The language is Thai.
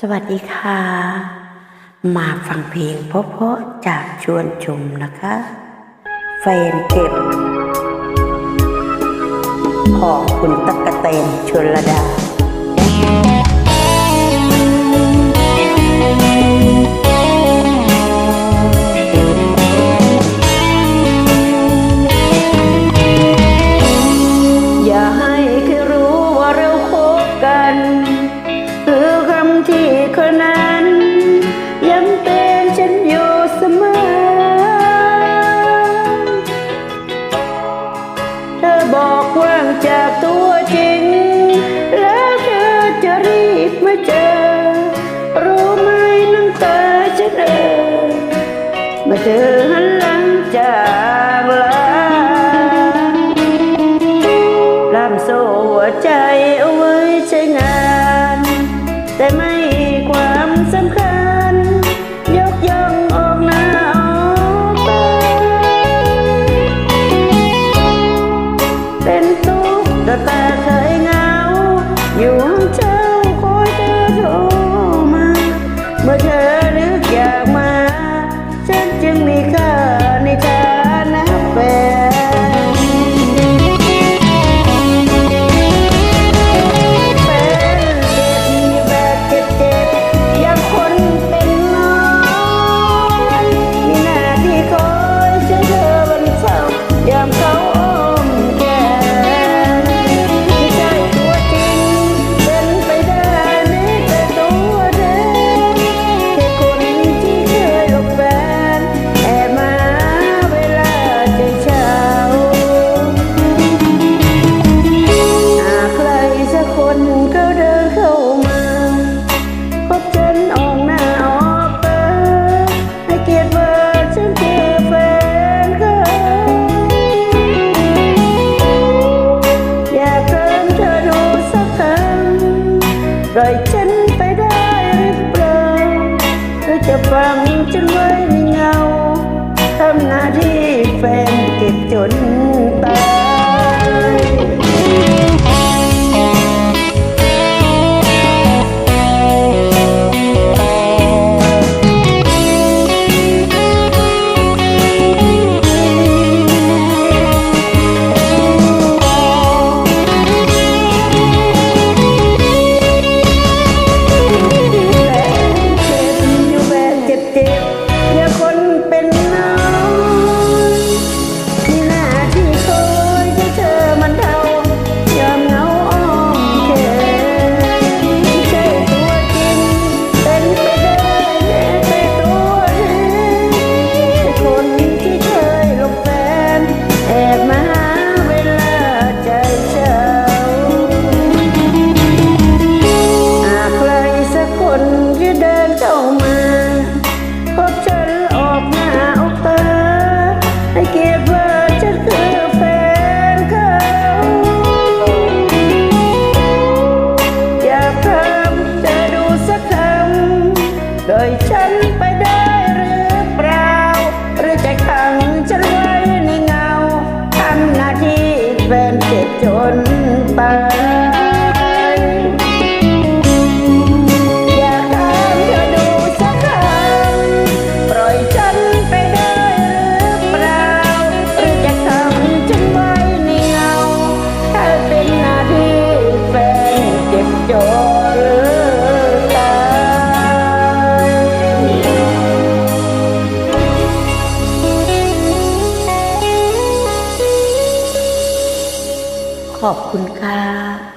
สวัสดีค่ะ มาฟังเพลงเพราะๆจากชวนชมนะคะแฟนเก็บ ของคุณตะกกะเตนชนระดา จากตัวจริง แล้วเธอจะรีบมาเจอ รู้ไหมน้ำตาฉันเออมาเจอหันหลังจากลาลำโซ่ใจเอาไว้ใช้งาน อย่าคนเป็นนา 在家 ขอบคุณค่ะ